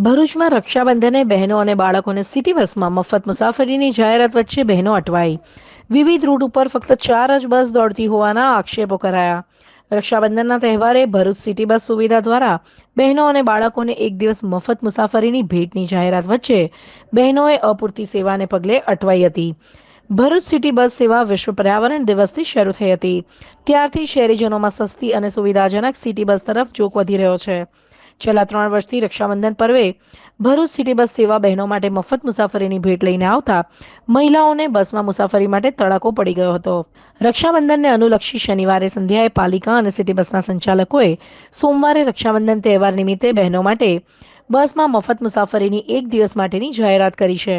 ભરૂચમાં રક્ષાબંધને બહેનો અને બાળકોને સિટી બસમાં મફત મુસાફરીની જાહેરાત વચ્ચે બહેનો અટવાઈ. વિવિધ રૂટ ઉપર ફક્ત ચાર જ બસ દોડતી હોવાના આક્ષેપો કરાયા. રક્ષાબંધનના તહેવારે ભરૂચ સિટી બસ સુવિધા દ્વારા બહેનો અને બાળકોને એક દિવસ મફત મુસાફરીની ભેટની જાહેરાત વચ્ચે બહેનોએ અપૂરતી સેવાને પગલે અટવાઈ હતી. ભરૂચ સિટી બસ સેવા વિશ્વ પર્યાવરણ દિવસથી શરૂ થઈ હતી. ત્યારથી શહેરીજનોમાં સસ્તી અને સુવિધાજનક સિટી બસ તરફ ચોક વધી રહ્યો છે. છેલ્લા ત્રણ વર્ષથી રક્ષાબંધન પર્વે ભરૂચ સિટી બસ સેવા બહેનો માટે મફત મુસાફરીની ભેટ લઈને આવતા મહિલાઓને બસમાં મુસાફરી માટે તડાકો પડી ગયો હતો. રક્ષાબંધનને અનુલક્ષી શનિવારે સંધ્યાએ પાલિકા અને સિટી બસના સંચાલકોએ સોમવારે રક્ષાબંધન તહેવાર નિમિત્તે બહેનો માટે બસમાં મફત મુસાફરીની એક દિવસ માટેની જાહેરાત કરી છે.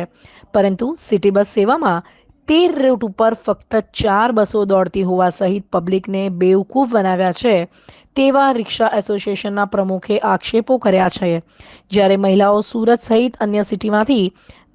પરંતુ સિટી બસ સેવામાં તેર રૂટ ઉપર ફક્ત ચાર બસો દોડતી હોવા સહિત પબ્લિકને બેવકૂફ બનાવ્યા છે તેવા રિક્ષા એસોસિએશનના પ્રમુખે આક્ષેપો કર્યા છે. જ્યારે મહિલાઓ સુરત સહિત અન્ય સિટીમાંથી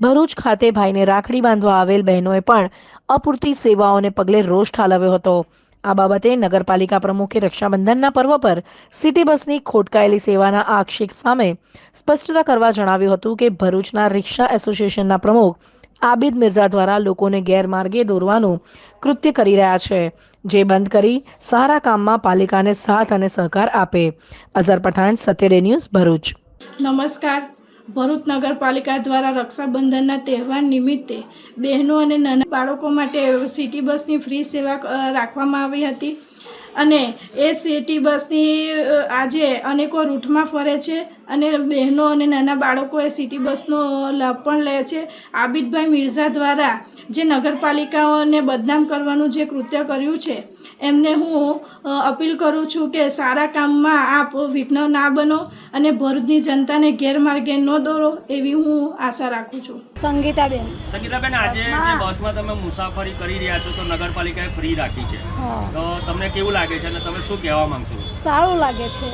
ભરૂચ ખાતે ભાઈને રાખડી બાંધવા આવેલ બહેનોએ પણ અપૂરતી સેવાઓને પગલે રોષ ઠાલવ્યો હતો. આ બાબતે નગરપાલિકા પ્રમુખે રક્ષાબંધનના પર્વ પર સિટી બસની ખોટકાયેલી સેવાના આક્ષેપ સામે સ્પષ્ટતા કરવા જણાવ્યું હતું કે ભરૂચના રિક્ષા એસોસિએશનના પ્રમુખ આબિદ મિર્ઝા દ્વારા લોકોને ગેરમાર્ગે દોરવાનું કૃત્ય કરી રહ્યા છે. જે બંધ કરી સારા કામમાં પાલિકાને સાથ અને સહકાર આપે. અઝર પઠાણ, સત્યડે ન્યૂઝ ભરૂચ. નમસ્કાર. ભરૂચ નગરપાલિકા દ્વારા રક્ષાબંધનના તહેવાર નિમિત્તે બહેનો અને નાના બાળકો માટે સિટી બસની ફ્રી સેવા રાખવામાં આવી હતી. અને એ સિટી બસની આજે અનેકો રૂટમાં ફરે છે અને બહેનો અને નાના બાળકો એ સિટી બસનો લાભ પણ લે છે. આબિદભાઈ મિર્ઝા દ્વારા જે નગરપાલિકાઓને બદનામ કરવાનું જે કૃત્ય કર્યું છે એમને હું અપીલ કરું છું કે સારા કામમાં આપ વિઘ્ન ના બનો અને ભરૂચની જનતાને ગેરમાર્ગે ન દોરો એવી હું આશા રાખું છું. સંગીતાબેન. સંગીતાબેન આજે જે બસમાં તમે મુસાફરી કરી રહ્યા છો તો નગરપાલિકાએ ફ્રી રાખી છે. હા. તો તમને કેવું લાગે છે અને તમે શું કહેવા માંગશો? સારું લાગે છે.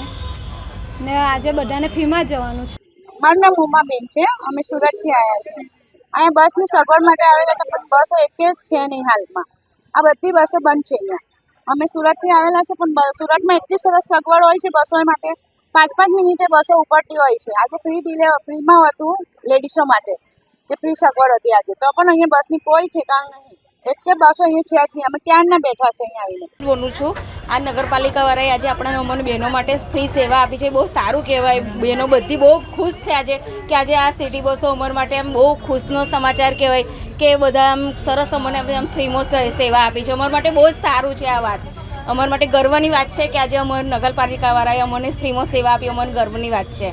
ને આજે બધાને ફીમાં જવાનું છે. મારું નામ ઉમાબેન છે. અમે સુરતથી આવ્યા છીએ. અહીંયા બસની સગવડ માટે આવેલા તો પણ બસો એકે જ છે નહીં હાલમાં. આ બધી બસો બંધ છે અહીંયા. અમે સુરતથી આવેલા છે, પણ સુરતમાં એટલી સરસ સગવડ હોય છે બસો માટે. પાંચ પાંચ મિનિટે બસો ઉપડતી હોય છે. આજે ફ્રી ડિલે ફ્રીમાં હતું લેડીઝો માટે, કે ફ્રી સગવડ હતી આજે. તો પણ અહીંયા બસની કોઈ ઠેકાણ નહીં. એક બસ અહીંયા છે જ નહીં. અમે ક્યારના બેઠા છે અહીંયા આવીને. બોલું છું, આ નગરપાલિકાવાળાએ આજે આપણા અમને બહેનો માટે ફ્રી સેવા આપી છે. બહુ સારું કહેવાય. બહેનો બધી બહુ ખુશ છે આજે કે આજે આ સિટી બસો અમર માટે આમ બહુ ખુશનો સમાચાર કહેવાય કે બધા આમ સરસ અમને આમ ફ્રીમાં સેવા આપી છે. અમારા માટે બહુ જ સારું છે આ વાત. અમારા માટે ગર્વની વાત છે કે આજે અમારે નગરપાલિકાવાળાએ અમને ફ્રીમાં સેવા આપી. અમને ગર્વની વાત છે.